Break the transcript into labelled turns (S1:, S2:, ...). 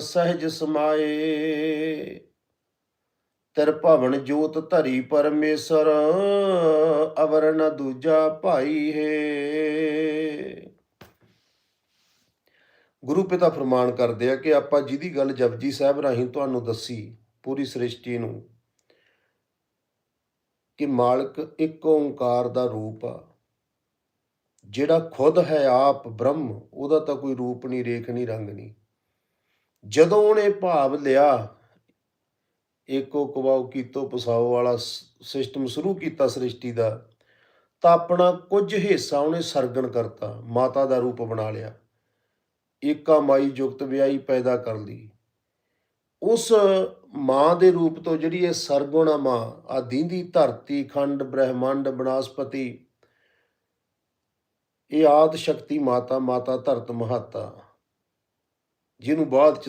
S1: ਸਹਿਜ ਸਮਾਏ। ਤੇਰ ਭਵਨ ਜੋਤ ਧਰੀ ਪਰਮੇਸ਼ਰ, ਅਵਰ ਨ ਦੂਜਾ ਭਾਈ ਹੈ। ਗੁਰੂ ਪਿਤਾ ਫਰਮਾਨ ਕਰਦੇ ਆ ਕਿ ਆਪਾਂ ਜਿਹਦੀ ਗੱਲ ਜਪਜੀ ਸਾਹਿਬ ਰਾਹੀਂ ਤੁਹਾਨੂੰ ਦੱਸੀ, ਪੂਰੀ ਸ੍ਰਿਸ਼ਟੀ ਨੂੰ, ਕਿ ਮਾਲਕ ਇੱਕ ਓੰਕਾਰ ਦਾ ਰੂਪ ਆ। ਜਿਹੜਾ ਖੁਦ ਹੈ ਆਪ ਬ੍ਰਹਮ, ਉਹਦਾ ਤਾਂ ਕੋਈ ਰੂਪ ਨਹੀਂ ਰੇਖ ਨਹੀਂ ਰੰਗ ਨਹੀਂ ਜਦੋਂ ਉਹਨੇ ਭਾਵ ਲਿਆ, ਏਕੋ ਕਵਾਉ ਕੀਤੋ ਪਸਾਓ ਵਾਲਾ ਸਿਸਟਮ ਸ਼ੁਰੂ ਕੀਤਾ ਸ੍ਰਿਸ਼ਟੀ ਦਾ, ਤਾਂ ਆਪਣਾ ਕੁਝ ਹਿੱਸਾ ਉਹਨੇ ਸਰਗਣ ਕਰਤਾ, ਮਾਤਾ ਦਾ ਰੂਪ ਬਣਾ ਲਿਆ। ਏਕਾ ਮਾਈ ਜੁਗਤ ਵਿਆਹੀ ਪੈਦਾ ਕਰ ਲਈ। ਉਸ ਮਾਂ ਦੇ ਰੂਪ ਤੋਂ ਜਿਹੜੀ ਇਹ ਸਰਗੁਣ ਆ ਮਾਂ ਆ ਦੀਂਦੀ ਧਰਤੀ, ਖੰਡ, ਬ੍ਰਹਿਮੰਡ, ਬਨਸਪਤੀ, ਇਹ ਆਦ ਸ਼ਕਤੀ ਮਾਤਾ ਮਾਤਾ ਧਰਤ ਮਹਾਤਾ ਜਿਹਨੂੰ ਬਾਅਦ ਚ